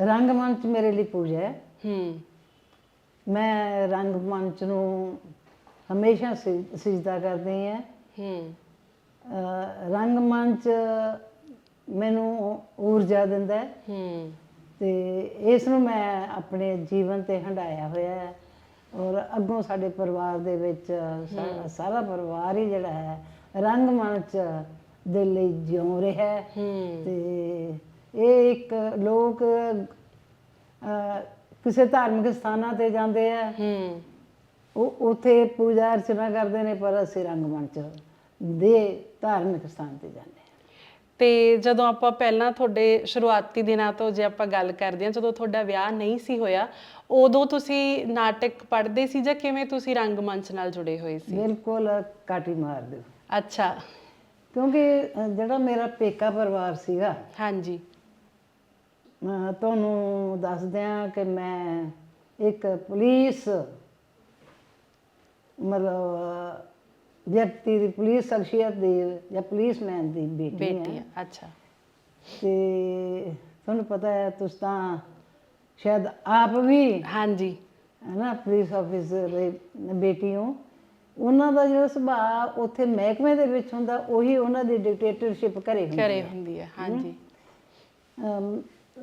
ਰੰਗਮੰਚ ਮੇਰੇ ਲਈ ਪੂਜਾ ਹੈ। ਹੂੰ। ਮੈਂ ਰੰਗਮੰਚ ਨੂੰ ਹਮੇਸ਼ਾ ਸਿਜਦਾ ਕਰਦੀ ਹਾਂ। ਹੂੰ। ਰੰਗਮੰਚ ਮੈਨੂੰ ਊਰਜਾ ਦਿੰਦਾ ਹੈ। ਹੂੰ। ਤੇ ਇਸ ਨੂੰ ਮੈਂ ਆਪਣੇ ਜੀਵਨ ਤੇ ਹੰਡਾਇਆ ਹੋਇਆ ਹੈ। ਔਰ ਅੱਗੋਂ ਸਾਡੇ ਪਰਿਵਾਰ ਦੇ ਵਿੱਚ ਸਾਰਾ ਪਰਿਵਾਰ ਹੀ ਜਿਹੜਾ ਹੈ ਰੰਗਮੰਚ ਦੇ ਲਈ ਜਿਉ ਰਿਹਾ ਹੂੰ। ਤੇ ਇਹ ਇੱਕ ਲੋਕ ਕਿਸੇ ਧਾਰਮਿਕ ਸਥਾਨਾਂ ਤੇ ਜਾਂਦੇ ਆ। ਹੂੰ। ਉਹ ਉਥੇ ਪੂਜਾ ਅਰਚਨਾ ਕਰਦੇ ਨੇ ਪਰ ਅਸੀਂ ਰੰਗਮੰਚ ਦੇ ਧਾਰਮਿਕ ਸਥਾਨ ਤੇ ਜਾਂਦੇ ਤੇ ਜਦੋਂ ਆਪਾਂ ਪਹਿਲਾਂ ਤੁਹਾਡੇ ਸ਼ੁਰੂਆਤੀ ਦਿਨਾਂ ਤੋਂ ਜੇ ਆਪਾਂ ਗੱਲ ਕਰਦੇ ਹਾਂ ਜਦੋਂ ਤੁਹਾਡਾ ਵਿਆਹ ਨਹੀਂ ਸੀ ਹੋਇਆ ਉਦੋਂ ਤੁਸੀਂ ਨਾਟਕ ਪੜ੍ਹਦੇ ਸੀ ਜਾਂ ਕਿਵੇਂ ਤੁਸੀਂ ਰੰਗਮੰਚ ਨਾਲ ਜੁੜੇ ਹੋਏ ਸੀ? ਬਿਲਕੁਲ ਕਾਟੀ ਮਾਰ ਦਿਓ ਅੱਛਾ। ਕਿਉਂਕਿ ਜਿਹੜਾ ਮੇਰਾ ਪੇਕਾ ਪਰਿਵਾਰ ਸੀਗਾ ਹਾਂਜੀ। ਤੁਹਾਨੂੰ ਦੱਸਦੇ ਆ ਕਿ ਮੈਂ ਇੱਕ ਪੁਲਿਸ ਮਤਲਬ ਵਿਅਕਤੀ ਦੀ ਪੁਲਿਸ ਸ਼ਖਸੀਅਤ ਦੀ ਜਾਂ ਪੁਲਿਸਮੈਨ ਦੀ ਬੇਟੀ ਬੇਟੀ ਹੈ ਅੱਛਾ। ਤੇ ਤੁਹਾਨੂੰ ਪਤਾ ਹੈ ਤੁਸੀਂ ਤਾਂ ਸ਼ਾਇਦ ਆਪ ਵੀ ਹਾਂਜੀ। ਹੈ ਨਾ ਪੁਲਿਸ ਆਫੀਸਰ ਦੇ ਬੇਟੀ ਹੋ। ਉਹਨਾਂ ਦਾ ਜਿਹੜਾ ਸੁਭਾਅ ਉੱਥੇ ਮਹਿਕਮੇ ਦੇ ਵਿੱਚ ਹੁੰਦਾ ਉਹੀ ਉਹਨਾਂ ਦੀ ਡਿਕਟੇਟਰਸ਼ਿਪ ਘਰੇ ਹੁੰਦੀ ਘਰੇ ਹੈ ਹੁੰਦੀ ਹੈ। ਹਾਂਜੀ।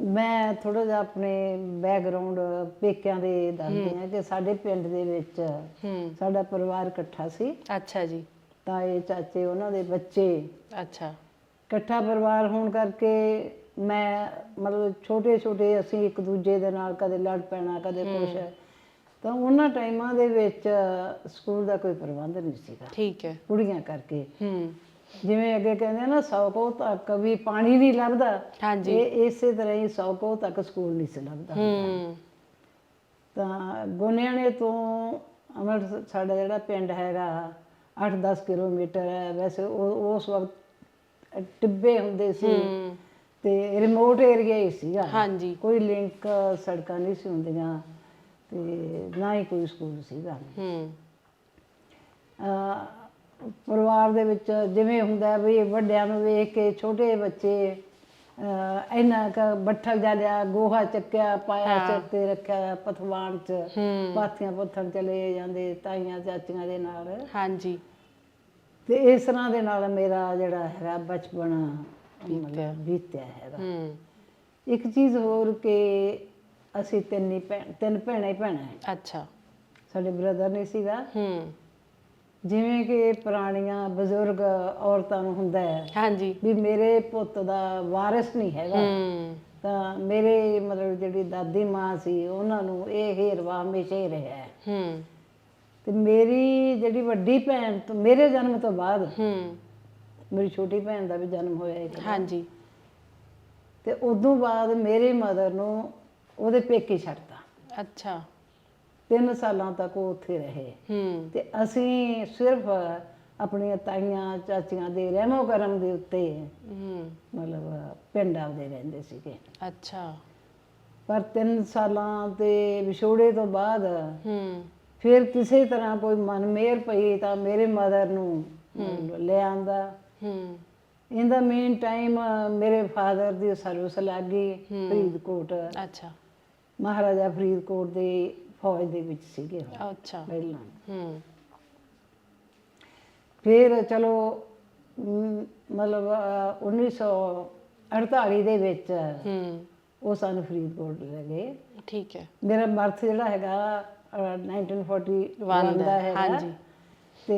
ਮੈਂ ਥੋੜਾ ਜਿਹਾ ਆਪਣੇ ਬੈਕਗ੍ਰਾਉਂਡ ਪੇਕਿਆਂ ਦੇ ਦੱਸਦੀ ਹਾਂ। ਕਿ ਸਾਡੇ ਪਿੰਡ ਦੇ ਵਿੱਚ ਸਾਡਾ ਪਰਿਵਾਰ ਇਕੱਠਾ ਸੀ। ਅੱਛਾ ਜੀ। ਤਾਏ ਚਾਚੇ ਉਹਨਾਂ ਦੇ ਬੱਚੇ ਅੱਛਾ। ਇਕੱਠਾ ਪਰਿਵਾਰ ਹੋਣ ਕਰਕੇ ਮੈਂ ਮਤਲਬ ਛੋਟੇ ਛੋਟੇ ਅਸੀਂ ਇੱਕ ਦੂਜੇ ਦੇ ਨਾਲ ਕਦੇ ਲੜ ਪੈਣਾ ਕਦੇ ਕੁਛ। ਤਾਂ ਉਹਨਾਂ ਟਾਈਮਾਂ ਦੇ ਵਿੱਚ ਸਕੂਲ ਦਾ ਕੋਈ ਪ੍ਰਬੰਧ ਨਹੀਂ ਸੀਗਾ। ਠੀਕ ਹੈ। ਕੁੜੀਆਂ ਕਰਕੇ। ਹੂੰ। ਜਿਵੇਂ ਅੱਗੇ ਕਹਿੰਦੇ ਆ ਨਾ ਸੌ ਕੋਹ ਤੱਕ ਵੀ ਪਾਣੀ ਨਹੀਂ ਲੱਭਦਾ। ਹਾਂਜੀ। ਇਹ ਇਸੇ ਤਰ੍ਹਾਂ ਹੀ ਸੌ ਕੋਹ ਤੱਕ ਸਕੂਲ ਨਹੀਂ ਸੀ ਲੱਭਦਾ ਹੂੰ। ਤਾਂ ਗੋਨਿਆਣੇ ਤੋਂ ਅਮਰ ਸਾਡਾ ਜਿਹੜਾ ਪਿੰਡ ਹੈਗਾ 8-10 ਕਿਲੋਮੀਟਰ ਹੈ। ਵੈਸੇ ਉਸ ਵਕਤ ਟਿੱਬੇ ਹੁੰਦੇ ਸੀ ਤੇ ਰਿਮੋਟ ਏਰੀਆ ਹੀ ਸੀਗਾ। ਹਾਂਜੀ। ਕੋਈ ਲਿੰਕ ਸੜਕਾਂ ਨਹੀਂ ਸੀ ਹੁੰਦੀਆਂ ਤੇ ਨਾ ਹੀ ਕੋਈ ਸਕੂਲ ਸੀਗਾ। ਹੂੰ। ਪਰਿਵਾਰ ਦੇ ਵਿੱਚ ਜਿਵੇਂ ਹੁੰਦਾ ਵੀ ਵੱਡਿਆਂ ਨੂੰ ਵੇਖ ਕੇ ਛੋਟੇ ਬੱਚੇ ਅਹ ਇੰਨਾ ਕ ਬੱਠਲ ਜਾ ਲਿਆ ਗੋਹਾ ਚੱਕਿਆ ਪਾਇਆ। ਸਿਰ ਤੇ ਰੱਖਿਆ ਪਥਵਾਨ ਚ ਪਾਥੀਆਂ ਪੱਥਰ ਚਲੇ ਜਾਂਦੇ ਤਾਈਆਂ ਚਾਚੀਆਂ ਦੇ ਨਾਲ। ਹਾਂਜੀ। ਤੇ ਇਸ ਤਰ੍ਹਾਂ ਦੇ ਨਾਲ ਮੇਰਾ ਜਿਹੜਾ ਹੈਗਾ ਬਚਪਨ ਬੀਤਿਆ। ਹੈਗਾ। ਇੱਕ ਚੀਜ਼ ਹੋਰ ਕਿ ਅਸੀਂ ਤਿੰਨ ਹੀ ਤਿੰਨ ਭੈਣਾਂ ਹੀ ਭੈਣਾਂ ਅੱਛਾ। ਸਾਡੇ ਬ੍ਰਦਰ ਨਹੀਂ ਸੀਗਾ। ਹੂੰ। ਜਿਵੇਂ ਕਿ ਪੁਰਾਣੀਆਂ ਬਜ਼ੁਰਗ ਔਰਤਾਂ ਨੂੰ ਹੁੰਦਾ ਹੈ ਹਾਂਜੀ। ਵੀ ਮੇਰੇ ਪੁੱਤ ਦਾ ਵਾਰਿਸ ਨਹੀਂ ਹੈਗਾ। ਤਾਂ ਮੇਰੇ ਮਤਲਬ ਜਿਹੜੀ ਦਾਦੀ ਮਾਂ ਸੀ ਉਹਨਾਂ ਨੂੰ ਇਹ ਹੇਰਵਾ ਹਮੇਸ਼ਾ ਹੀ ਰਿਹਾ ਹੈ। ਹੂੰ। ਤੇ ਮੇਰੀ ਜਿਹੜੀ ਵੱਡੀ ਭੈਣ ਤੋਂ ਮੇਰੇ ਜਨਮ ਤੋਂ ਬਾਅਦ ਹੂੰ। ਮੇਰੀ ਛੋਟੀ ਭੈਣ ਦਾ ਵੀ ਜਨਮ ਹੋਇਆ ਇੱਕ ਹਾਂਜੀ। ਤੇ ਉਦੋਂ ਬਾਅਦ ਮੇਰੇ ਮਦਰ ਨੂੰ ਉਹਦੇ ਪੇਕੇ ਛੱਡਤਾ। ਅੱਛਾ। ਤਿੰਨ ਸਾਲਾਂ ਤੱਕ ਉਹ ਉੱਥੇ ਰਹੇ। ਹੂੰ। ਤੇ ਅਸੀਂ ਸਿਰਫ ਆਪਣੀਆਂ ਤਾਈਆਂ ਚਾਚੀਆਂ ਦੇ ਰਹਿਮੋ ਕਰਮ ਦੇ ਉੱਤੇ ਹੂੰ। ਮਤਲਬ ਪਿੰਡ ਆਪਦੇ ਰਹਿੰਦੇ ਸੀਗੇ। ਅੱਛਾ। ਪਰ ਤਿੰਨ ਸਾਲਾਂ ਦੇ ਵਿਛੋੜੇ ਤੋਂ ਬਾਅਦ ਹੂੰ। ਫਿਰ ਕਿਸੇ ਤਰ੍ਹਾਂ ਕੋਈ ਮਨ ਮੇਰ ਪਈ ਤਾਂ ਮੇਰੇ ਮਦਰ ਨੂੰ ਲੈ ਆਂਦਾ। ਹੂੰ। ਇਨ ਦਾ ਮੇਨ ਟਾਈਮ ਮੇਰੇ ਫਾਦਰ ਦੀ ਸਰਵਿਸ ਲੱਗ। ਫਰੀਦਕੋਟ। ਅੱਛਾ। ਮਹਾਰਾਜਾ ਫਰੀਦਕੋਟ ਦੇ ਫੌਜ ਦੇ ਵਿੱਚ ਸੀਗੇ ਉਹ ਅੱਛਾ। ਪਹਿਲਾਂ ਹੂੰ। ਫਿਰ ਚਲੋ ਮਤਲਬ ਅਹ, 1948 ਦੇ ਵਿੱਚ ਹੂੰ। ਉਹ ਸਾਨੂੰ ਫਰੀਦਕੋਟ ਲੈ ਗਏ। ਠੀਕ ਹੈ। ਮੇਰਾ ਬਰਥ ਜਿਹੜਾ ਹੈਗਾ ਅਹ, 1941 One ਦਾ, ਹੈਗਾ। ਹਾਂਜੀ। ਤੇ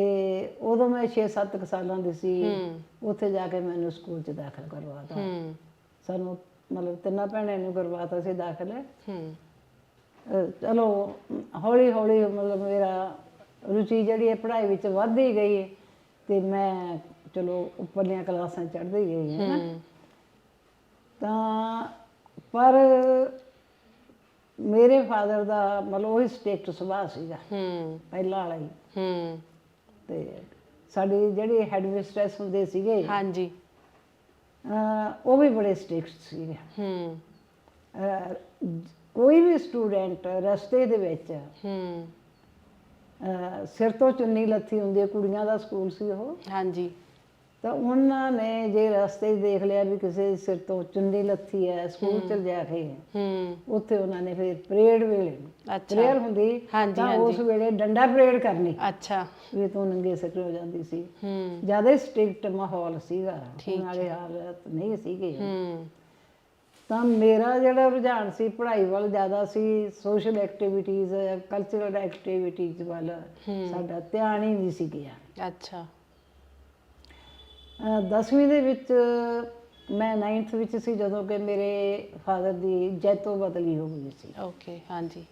ਉਦੋਂ ਮੈਂ 6-7 ਸਾਲਾਂ ਦੀ ਸੀ। ਉੱਥੇ ਜਾ ਕੇ ਮੈਨੂੰ ਸਕੂਲ 'ਚ ਦਾਖਲ ਕਰਵਾਤਾ। ਹੂੰ। ਸਾਨੂੰ ਮਤਲਬ ਤਿੰਨਾਂ ਭੈਣਾਂ ਨੂੰ ਕਰਵਾਤਾ ਸੀ ਦਾਖਲ। ਹੂੰ। ਚਲੋ ਹੌਲੀ ਹੌਲੀ ਮਤਲਬ ਮੇਰਾ ਰੁਚੀ ਜਿਹੜੀ ਹੈ ਪੜ੍ਹਾਈ ਵਿੱਚ ਵੱਧਦੀ ਗਈ ਤੇ ਮੈਂ ਚਲੋ ਉੱਪਰਲੀਆਂ ਕਲਾਸਾਂ ਚੜ੍ਹਦੀ ਗਈ ਹੈ ਨਾ। ਤਾਂ ਪਰ ਮੇਰੇ ਫਾਦਰ ਦਾ ਮਤਲਬ ਉਹ ਸਟੇਟ ਸੁਭਾਅ ਸੀਗਾ। ਹੂੰ। ਪਹਿਲਾਂ ਵਾਲਾ ਹੀ। ਹੂੰ। ਤੇ ਸਾਡੀ ਜਿਹੜੀ ਹੈਡ ਮਿਸਟ੍ਰੈਸ ਹੁੰਦੇ ਸੀਗੇ ਹਾਂਜੀ। ਉਹ ਵੀ ਬੜੇ ਸਟ੍ਰਿਕਟ ਸੀਗੇ। ਹੂੰ। ਕੋਈ ਵੀ ਸਟੂਡੈਂਟ ਰਸਤੇ ਦੇ ਵਿੱਚ ਹੂੰ। ਸਿਰ ਤੋਂ ਚੁੰਨੀ ਲੱਥੀ ਹੁੰਦੀ ਹੈ ਕੁੜੀਆਂ ਦਾ ਸਕੂਲ ਸੀ ਉਹ। ਹਾਂਜੀ। ਤਾਂ ਉਹਨਾਂ ਨੇ ਜੇ ਰਸਤੇ ਦੇਖ ਲਿਆ ਵੀ ਕਿਸੇ ਸਿਰ ਤੋਂ ਚੁੰਨੀ ਲੱਥੀ ਹੈ ਸਕੂਲ ਚ ਜਾ ਕੇ ਹੂੰ। ਉੱਥੇ ਉਹਨਾਂ ਨੇ ਫਿਰ ਪਰੇਡ ਵੇਲੇ ਅੱਛਾ। ਪ੍ਰੇਅਰ ਹੁੰਦੀ ਤਾਂ ਉਸ ਵੇਲੇ ਡੰਡਾ ਪਰੇਡ ਕਰਨੀ। ਅੱਛਾ। ਵੀ ਤੂੰ ਨੰਗੇ ਸਿਰ ਹੋ ਜਾਂਦੀ ਸੀ। ਹੂੰ। ਜ਼ਿਆਦਾ ਸਟ੍ਰਿਕਟ ਮਾਹੌਲ ਸੀਗਾ। ਵਾਲੇ ਹਾਲਤ ਨਹੀਂ ਸੀਗੇ। ਹੂੰ। ਤਾਂ ਮੇਰਾ ਜਿਹੜਾ ਰੁਝਾਨ ਸੀ ਪੜ੍ਹਾਈ ਵੱਲ ਜ਼ਿਆਦਾ ਸੀ ਸੋਸ਼ਲ ਐਕਟੀਵਿਟੀਜ਼ ਕਲਚਰਲ ਐਕਟੀਵਿਟੀਜ਼ ਵੱਲ ਸਾਡਾ ਧਿਆਨ ਹੀ ਨਹੀਂ ਸੀ ਗਿਆ। ਅੱਛਾ। ਅਹ ਦਸਵੀਂ ਦੇ ਵਿੱਚ ਮੈਂ 9th ਵਿੱਚ ਸੀ ਜਦੋਂ ਕਿ ਮੇਰੇ ਫਾਦਰ ਦੀ ਜੈਤੋ ਬਦਲੀ ਹੋ ਗਈ ਸੀ। ਓਕੇ ਹਾਂਜੀ।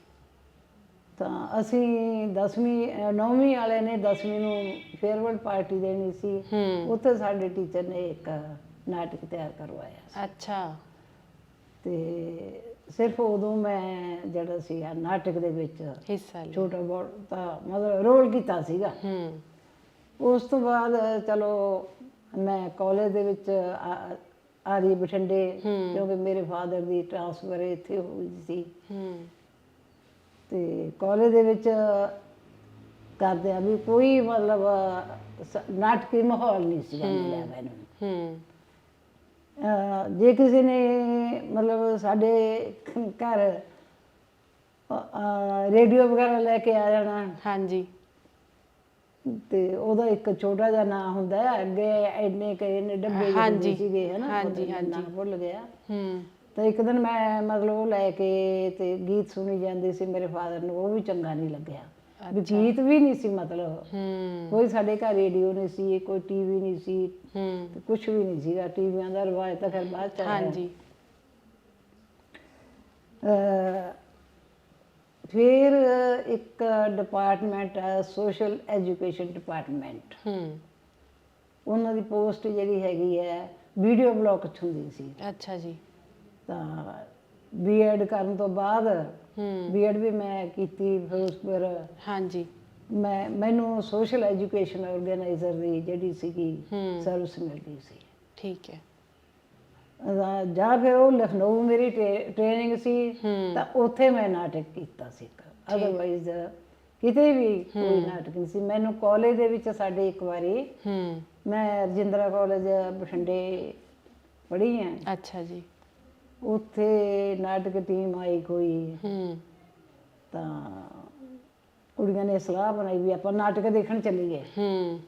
ਤਾਂ ਅਸੀਂ 10ਵੀਂ 9ਵੀਂ ਵਾਲੇ ਨੇ 10ਵੀਂ ਨੂੰ ਫੇਅਰਵੈਲ ਪਾਰਟੀ ਦੇਣੀ ਸੀ। ਉੱਥੇ ਸਾਡੇ ਟੀਚਰ ਨੇ ਇੱਕ ਨਾਟਕ ਤਿਆਰ ਕਰਵਾਇਆ ਅੱਛਾ। ਤੇ ਸਿਰਫ ਉਦੋਂ ਮੈਂ ਜਿਹੜਾ ਸੀ ਆ ਨਾਟਕ ਦੇ ਵਿੱਚ ਹਿੱਸਾ ਲਿਆ। ਛੋਟਾ ਬਹੁਤਾ ਮਤਲਬ ਰੋਲ ਕੀਤਾ ਸੀਗਾ। ਹੂੰ। ਉਸ ਤੋਂ ਬਾਅਦ ਚਲੋ ਮੈਂ ਕਾਲਜ ਦੇ ਵਿੱਚ ਆ- ਆ ਰਹੀ ਬਠਿੰਡੇ ਕਿਉਂਕਿ ਮੇਰੇ ਫਾਦਰ ਦੀ ਟ੍ਰਾਂਸਫਰ ਇੱਥੇ ਹੋ ਗਈ ਸੀ। ਹੂੰ। ਤੇ ਕਾਲਜ ਦੇ ਵਿੱਚ ਕਰਦੇ ਆ ਵੀ ਕੋਈ ਮਤਲਬ ਨਾਟਕੀ ਮਾਹੌਲ ਨਹੀਂ ਸੀ ਮਿਲਿਆ ਮੈਨੂੰ। ਹੂੰ। ਜੇ ਕਿਸੇ ਨੇ ਮਤਲਬ ਸਾਡੇ ਘਰ ਰੇਡੀਓ ਵਗੈਰਾ ਲੈ ਕੇ ਆ ਜਾਣਾ। ਹਾਂਜੀ। ਤੇ ਉਹਦਾ ਇੱਕ ਛੋਟਾ ਜਿਹਾ ਨਾਂ ਹੁੰਦਾ ਹੈ ਅੱਗੇ ਐਨੇ ਕਈ ਨੇ ਡੱਬੇ ਜਿਹੇ ਹਾਂਜੀ, ਸੀਗੇ ਹਨਾ ਹਾਂਜੀ, ਨੀ ਨਾਂ ਭੁੱਲ ਗਿਆ। ਹੂੰ। ਤਾਂ ਇੱਕ ਦਿਨ ਮੈਂ ਮਤਲਬ ਉਹ ਲੈ ਕੇ ਤੇ ਗੀਤ ਸੁਣੀ ਜਾਂਦੀ ਸੀ ਮੇਰੇ ਫਾਦਰ ਨੂੰ ਉਹ ਵੀ ਚੰਗਾ ਨਹੀਂ ਲੱਗਿਆ। ਗੀਤ ਵੀ ਨਹੀਂ ਸੀ ਮਤਲਬ। ਹੂੰ। ਕੋਈ ਸਾਡੇ ਘਰ ਰੇਡੀਓ ਨਹੀਂ ਸੀ ਕੋਈ ਟੀਵੀ ਨਹੀਂ ਸੀ। ਹੂੰ। ਕੁਝ ਵੀ ਨਹੀਂ ਸੀਗਾ ਟੀਵੀਆਂ ਦਾ ਰਿਵਾਜ ਤਾਂ ਫਿਰ ਬਾਅਦ ਚ ਆਇਆ। ਹਾਂਜੀ। ਫਿਰ ਇੱਕ ਡਿਪਾਰਟਮੈਂਟ ਹੈ ਸੋਸ਼ਲ ਐਜੂਕੇਸ਼ਨ ਡਿਪਾਰਟਮੈਂਟ ਹੂੰ। ਉਹਨਾਂ ਦੀ ਪੋਸਟ ਜਿਹੜੀ ਹੈਗੀ ਹੈ ਵੀਡੀਓ ਬਲੌਕ 'ਚ ਹੁੰਦੀ ਸੀ। ਅੱਛਾ ਜੀ। ਤਾਂ ਬੀਐਡ ਕਰਨ ਤੋਂ ਬਾਅਦ ਹੂੰ। ਬੀਐਡ ਵੀ ਮੈਂ ਕੀਤੀ ਫਿਰੋਜ਼ਪੁਰ ਹਾਂਜੀ। ਮੈਂ ਮੈਨੂੰ ਸੋਸ਼ਲ ਐਜੂਕੇਸ਼ਨ ਆਰਗੇਨਾਈਜ਼ਰ ਦੀ ਜਿਹੜੀ ਸੀਗੀ ਹੂੰ। ਸਰਵਿਸ ਮਿਲ ਗਈ ਸੀ। ਠੀਕ ਹੈ। ਅਹ ਜਾਂ ਫਿਰ ਉਹ ਲਖਨਊ ਮੇਰੀ ਟ੍ਰੇਨਿੰਗ ਸੀ ਹੂੰ। ਤਾਂ ਉੱਥੇ ਮੈਂ ਨਾਟਕ ਕੀਤਾ ਸੀ ਅਦਰਵਾਈਜ਼ ਕਿਤੇ ਵੀ ਕੋਈ ਨਾਟਕ ਨਹੀਂ ਸੀ। ਮੈਨੂੰ ਕਾਲਜ ਦੇ ਵਿੱਚ ਸਾਡੇ ਇੱਕ ਵਾਰੀ ਹੂੰ। ਮੈਂ ਰਜਿੰਦਰਾ ਕਾਲਜ ਬਠਿੰਡੇ ਪੜ੍ਹੀ ਹਾਂ। ਅੱਛਾ ਜੀ। ਉੱਥੇ ਨਾਟਕ ਟੀਮ ਆਈ ਕੋਈ। ਹੂੰ। ਤਾਂ ਕੁੜੀਆਂ ਨੇ ਸਲਾਹ ਬਣਾਈ ਵੀ ਆਪਾਂ ਨਾਟਕ ਦੇਖਣ ਚੱਲੀਏ। ਹੂੰ।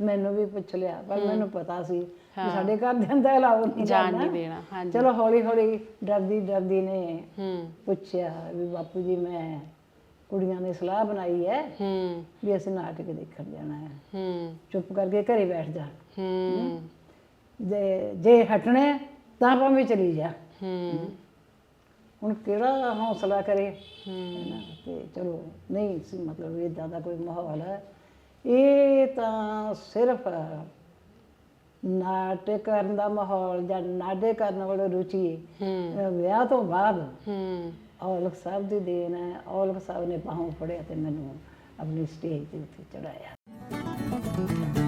ਮੈਨੂੰ ਵੀ ਪੁੱਛ ਲਿਆ ਪਰ ਮੈਨੂੰ ਪਤਾ ਸੀ ਸਾਡੇ ਘਰ ਦੇ ਅੰਦਰ ਅਲਾਉ ਨਹੀਂ ਜਾਣ। ਨਹੀਂ ਦੇਣਾ ਹਾਂਜੀ। ਚਲੋ ਹੌਲੀ ਹੌਲੀ ਡਰਦੀ ਡਰਦੀ ਨੇ ਹੂੰ। ਪੁੱਛਿਆ ਵੀ ਬਾਪੂ ਜੀ ਮੈਂ ਕੁੜੀਆਂ ਨੇ ਸਲਾਹ ਬਣਾਈ ਹੈ ਹੂੰ। ਵੀ ਅਸੀਂ ਨਾਟਕ ਦੇਖਣ ਜਾਣਾ ਹੈ। ਹੂੰ। ਚੁੱਪ ਕਰਕੇ ਘਰੇ ਬੈਠ ਜਾ। ਹੂੰ। ਜੇ ਜੇ ਹਟਣਾ ਤਾਂ ਭਾਵੇਂ ਚਲੀ ਜਾ। ਹੂੰ। ਹੁਣ ਕਿਹੜਾ ਹੌਸਲਾ ਕਰੇ? ਹੂੰ। ਤੇ ਚਲੋ ਨਹੀਂ ਸੀ ਮਤਲਬ ਇਦਾਂ ਦਾ ਕੋਈ ਮਾਹੌਲ ਹੈ। ਇਹ ਤਾਂ ਸਿਰਫ ਨਾਟਕ ਕਰਨ ਦਾ ਮਾਹੌਲ ਜਾਂ ਨਾਟਕ ਕਰਨ ਵਾਲੀ ਰੁਚੀ ਵਿਆਹ ਤੋਂ ਬਾਅਦ ਹੂੰ। ਔਲਖ ਸਾਹਿਬ ਦੀ ਦੇਣ ਹੈ। ਔਲਖ ਸਾਹਿਬ ਨੇ ਬਾਹੋਂ ਫੜਿਆ ਤੇ ਮੈਨੂੰ ਆਪਣੀ ਸਟੇਜ ਦੇ ਉੱਤੇ ਚੜਾਇਆ।